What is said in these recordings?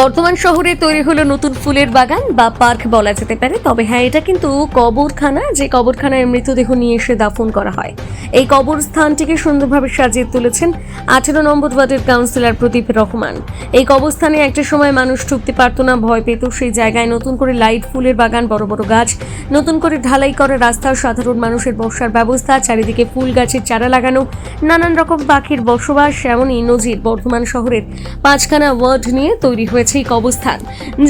বর্তমান শহরে তৈরি হলো নতুন ফুলের বাগান বা পার্ক বলা যেতে পারে। তবে হ্যাঁ এটা কিন্তু কবরখানা, যে কবরখানায় মৃতদেহ নিয়ে এসে দাফন করা হয়। এই কবরস্থানটিকে সুন্দরভাবে সাজিয়ে তুলেছেন আঠেরো নম্বর ওয়ার্ডের কাউন্সিলর প্রদীপ রহমান। এই কবরস্থানে একটা সময় মানুষ ঢুকতে পারতো না, ভয় পেত। সেই জায়গায় নতুন করে লাইট, ফুলের বাগান, বড় বড় গাছ, নতুন করে ঢালাই করা রাস্তা, সাধারণ মানুষের বসার ব্যবস্থা, চারিদিকে ফুল গাছের চারা লাগানো, নানান রকম পাখির বসবাস, এমনই নজির বর্ধমান শহরের পাঁচখানা ওয়ার্ড নিয়ে তৈরি হয়েছে এই কবরস্থান।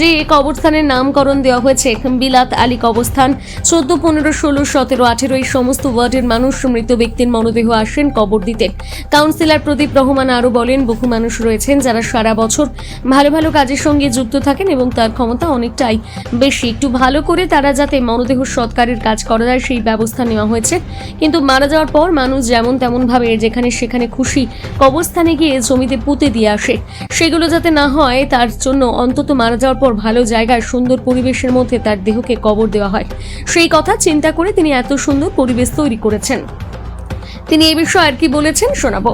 যে কবরস্থানের নামকরণ দেওয়া হয়েছে বিলাত আলী কবরস্থান। চোদ্দ, পনেরো, ষোলো, সতেরো, আঠেরো এই সমস্ত ওয়ার্ডের মানুষ মৃত ব্যক্তির মরদেহ আসেন কবর দিতে। কাউন্সিলর প্রদীপ রহমান আরও বলেন, বহু মানুষ রয়েছেন যারা সারা বছর ভালো ভালো কাজের সঙ্গে যুক্ত থাকেন এবং তার ক্ষমতা অনেকটাই বেশি। একটু ভালো করে তারা যাতে মরদেহ সৎকারের কাজ করা যায় সেই ব্যবস্থা নেওয়া হয়েছে। কিন্তু মারা যাওয়ার পর মানুষ যেমন তেমনভাবে যেখানে সেখানে খুশি কবরস্থানে গিয়ে জমিতে পুঁতে দিয়ে আসে। সেগুলো যাতে না হয়, তার জন্য অন্তত মারা যাওয়ার পর ভালো জায়গায় সুন্দর পরিবেশের মধ্যে তার দেহকে কবর দেওয়া হয়। সেই কথা চিন্তা করে তিনি এত সুন্দর পরিবেশ তৈরি করেছেন। তিনি এই বিষয়ে আর কি বলেছেন শোনাবো।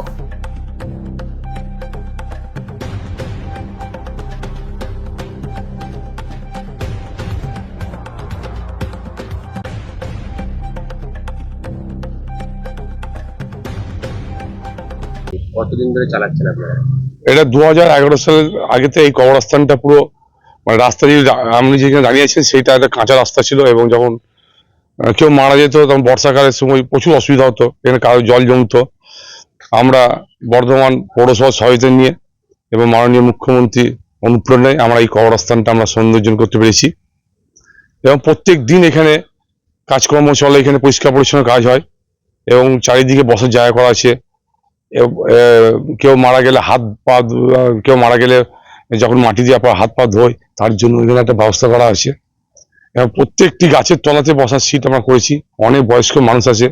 কতদিন ধরে চালাচ্ছেন আপনারা? এটা দু হাজার এগারো সালের আগেতে এই কবরস্থানটা পুরো মানে রাস্তা দিয়ে আপনি যেখানে দাঁড়িয়েছেন সেইটা একটা কাঁচা রাস্তা ছিল এবং যখন কেউ মারা যেত তখন বর্ষাকালের সময় প্রচুর অসুবিধা হতো, এখানে কারও জল জমতো। আমরা বর্ধমান পৌরসভার সহায়তা নিয়ে এবং মাননীয় মুখ্যমন্ত্রী অনুপ্রেরণায় আমরা এই কবরস্থানটা আমরা সৌন্দর্য করতে পেরেছি। এবং প্রত্যেক দিন এখানে কাজকর্ম চলে, এখানে পরিষ্কার পরিচ্ছন্ন কাজ হয় এবং চারিদিকে বসার জায়গা করা আছে। কেউ মারা গেলে হাত পা কেউ মারা গেলে যখন মাটি দিয়ে পর হাত পা ধোয়, তার জন্য এখানে একটা ব্যবস্থা করা আছে। এবং প্রত্যেকটি গাছের তলাতে বসার সিট আমরা করেছি। অনেক বয়স্ক মানুষ আছে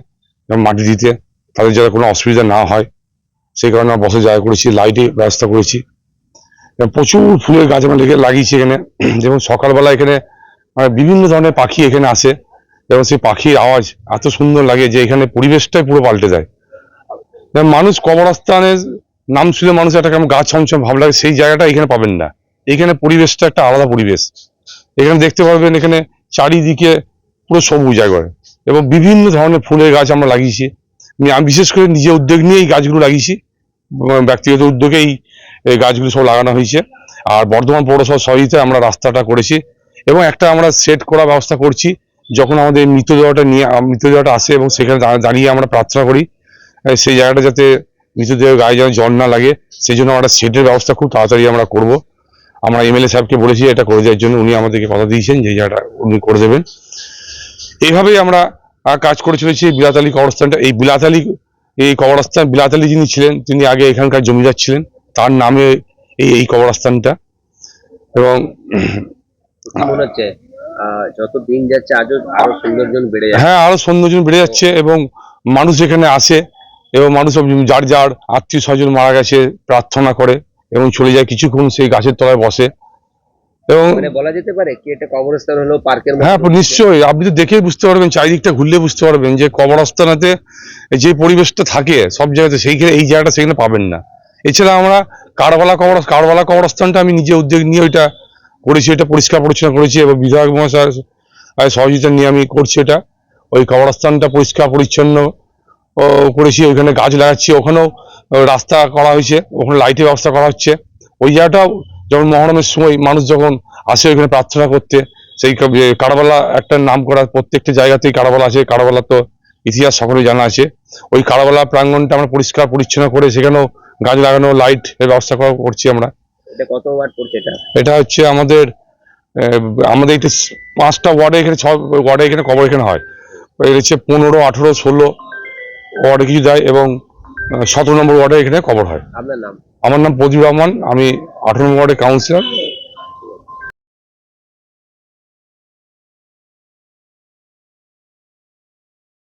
মাটি দিতে, তাদের যাতে কোনো অসুবিধা না হয়। সেই কারণে আমরা বসার জায়গা করেছি লাইটের ব্যবস্থা করেছি। প্রচুর ফুলের গাছ আমরা লেগে, লাগিয়েছি এখানে। যেমন সকালবেলা এখানে মানে বিভিন্ন ধরনের পাখি এখানে আসে। এবং সেই পাখির আওয়াজ এত সুন্দর লাগে যে এখানে পরিবেশটাই পুরো পাল্টে যায়। মানুষ কবরস্থানের নাম শুনে মানুষ একটা কেমন গাছ ছমছম ভাব লাগে সেই জায়গাটা এখানে পাবেন না। এখানে পরিবেশটা একটা আলাদা পরিবেশ। এখানে দেখতে পারবেন এখানে চারিদিকে পুরো সবুজ একবারে এবং বিভিন্ন ধরনের ফুলের গাছ আমরা লাগিয়েছি। আমি বিশেষ করে নিজে উদ্যোগ নিয়ে এই গাছগুলো লাগিয়েছি। ব্যক্তিগত উদ্যোগেই এই গাছগুলো সব লাগানো হয়েছে। আর বর্ধমান পৌরসভার সহযোগিতায় আমরা রাস্তাটা করেছি। এবং একটা আমরা সেট করার ব্যবস্থা করছি। যখন আমাদের মৃতদেহটা নিয়ে, মৃতদেহটা আসে এবং সেখানে দাঁড়িয়ে আমরা প্রার্থনা করি সেই জায়গাটা যাতে মৃতদেহ গায়ে যেন জল না লাগে সেই জন্য আমরা সেটের ব্যবস্থা খুব তাড়াতাড়ি আমরা করব। আমরা এমএলএ সাহেবকে বলেছি এটা করে দেওয়ার জন্য উনি আমাদেরকে কথা দিয়েছেন যে জায়গাটা উনি করে দেবেন। এইভাবেই আমরা কাজ করে চলেছি এই বিলাত কবরস্থানটা। এই বিলাতালি এই কবরস্থান বিলাতালি যিনি ছিলেন তিনি আগে এখানকার জমিদার ছিলেন তার নামে এই এই কবরস্থানটা। এবং কি মনে হচ্ছে যত দিন যাচ্ছে আজও আরও সৌন্দর্য বেড়ে হ্যাঁ আরও সৌন্দর্য বেড়ে যাচ্ছে এবং মানুষ এখানে আসে এবং মানুষ সব যার যার আত্মীয় স্বজন মারা গেছে প্রার্থনা করে এবং চলে যায় কিছুক্ষণ সেই গাছের তলায় বসে। এবং মানে বলা যেতে পারে কি এটা কবরস্থান হলো পার্কের হ্যাঁ নিশ্চয়ই। আপনি তো দেখেই বুঝতে পারবেন চারিদিকটা ঘুরলে বুঝতে পারবেন যে কবরস্থানাতে যে পরিবেশটা থাকে সব জায়গাতে সেইখানে এই জায়গাটা সেখানে পাবেন না। এছাড়া আমরা কারবালা কবর কারবালা কবরস্থানটা আমি নিজে উদ্যোগ নিয়ে ওইটা করেছি এটা পরিষ্কার পরিচ্ছন্ন করেছি এবং বিধায়ক মহাশয় সহযোগিতা নিয়ে আমি করছি এটা। ওই কবরস্থানটা পরিষ্কার পরিচ্ছন্ন করেছি ওইখানে গাছ লাগাচ্ছি ওখানেও রাস্তা করা হয়েছে ওখানে লাইটের ব্যবস্থা করা হচ্ছে। ওই জায়গাটাও যখন মহরমের সময় মানুষ যখন আসে ওইখানে প্রার্থনা করতে সেই কারবালা একটা নাম করা প্রত্যেকটা জায়গাতেই কারবালা আছে কারবালা তো ইতিহাস সকলে জানা আছে। ওই কারবালা প্রাঙ্গণটা আমরা পরিষ্কার পরিচ্ছন্ন করে সেখানেও গাছ লাগানো লাইটের ব্যবস্থা করা করছি আমরা। এটা কত ওয়াট পড়ছে এটা? এটা হচ্ছে আমাদের আমাদের এটা পাঁচটা ওয়ার্ডে এখানে ছ ওয়ার্ডে এখানে কবর এখানে হয়। এটা হচ্ছে পনেরো আঠেরো ষোলো ওয়ার্ডে কিছু দেয় এবং সতেরো নম্বর ওয়ার্ডে এখানে কবর হয়। আমার নাম প্রদীপ রহমান আমি আঠারো নম্বর ওয়ার্ডের কাউন্সিলর